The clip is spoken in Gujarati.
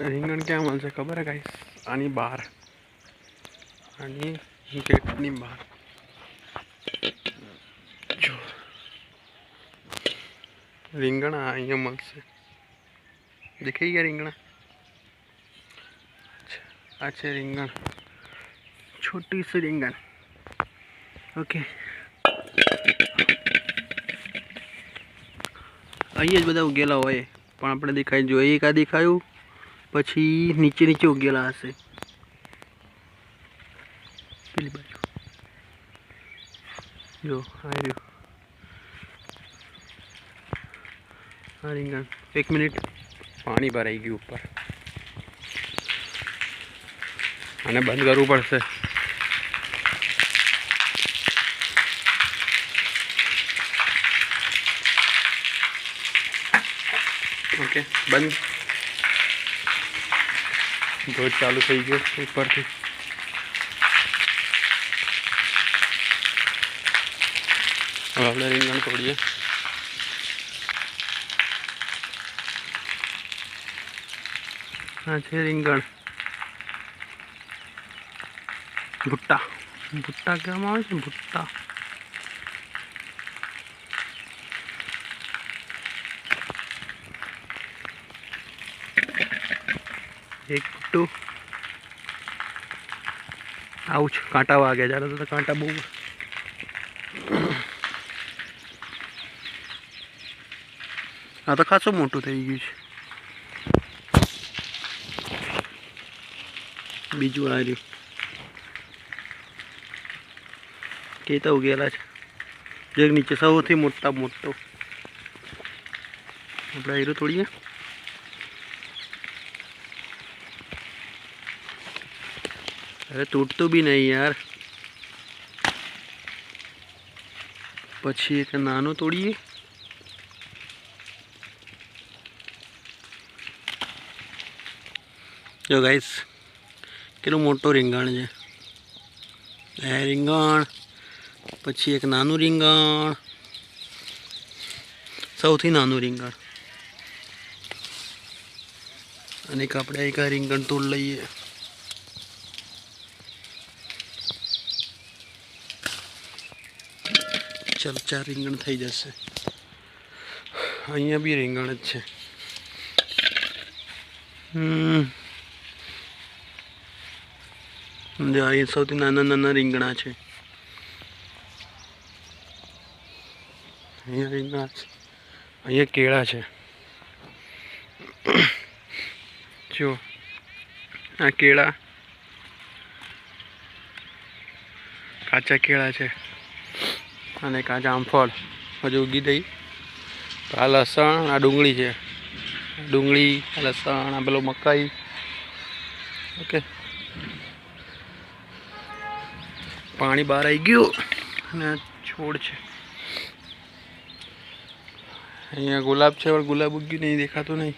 रिंगण क्या मल से खबर है गाइस आनी बाहर आनी गेट जो रिंगण आई है मल से दिखेगी क्या रिंगण अच्छा अच्छा रिंगण छोटी सी रिंगण ओके अँ बदा उगेला हो दिखाई जो एक आ दिखायू پછી નીચે નીચે ઓગેલાસે યો આયો હરીંગન 1 મિનિટ પાણી બરાઈ ગઈ ઉપર અને બંધ કરવું પડશે ઓકે બંધ गोट चालू थी गर थी अपने तोड़िए अच्छे भुट्टा भुट्टा क्या मैं भुट्टा एक आउच काटावा गया जरा तो कांटा बहुत अब तो खाचो मोटू થઈ ગઈ છે બીજું આ રહ્યું કે તો गेला જ જો નીચે સૌથી મોટો મોટો આપણે આયરો થોડીએ अरे टूट तो भी नहीं यार पी एक ना तोड़िए जो गाइस कितनो मोटो रींगण जे है रींगण पी एक ना रींगण सौथी ना रींगण अनेक अपने एक रींगण तोड़ लीए ચાલ ચાર રીંગણ થઈ જશે અહીંયા બી રીંગણ જ છે જો અહીં સૌથી નાના નાના રીંગણા છે અહીંયા રીંગણા છે અહીંયા કેળા છે જો આ કેળા કાચા કેળા છે અને કાં આમફળ હજુ ઉગી દઈ આ લસણ આ ડુંગળી છે ડુંગળી લસણ આ પેલું મકાઈ ઓકે પાણી બહાર આવી ગયું અને છોડ છે અહીંયા ગુલાબ છે પણ ગુલાબ ઉગ્યું નહીં દેખાતું નહીં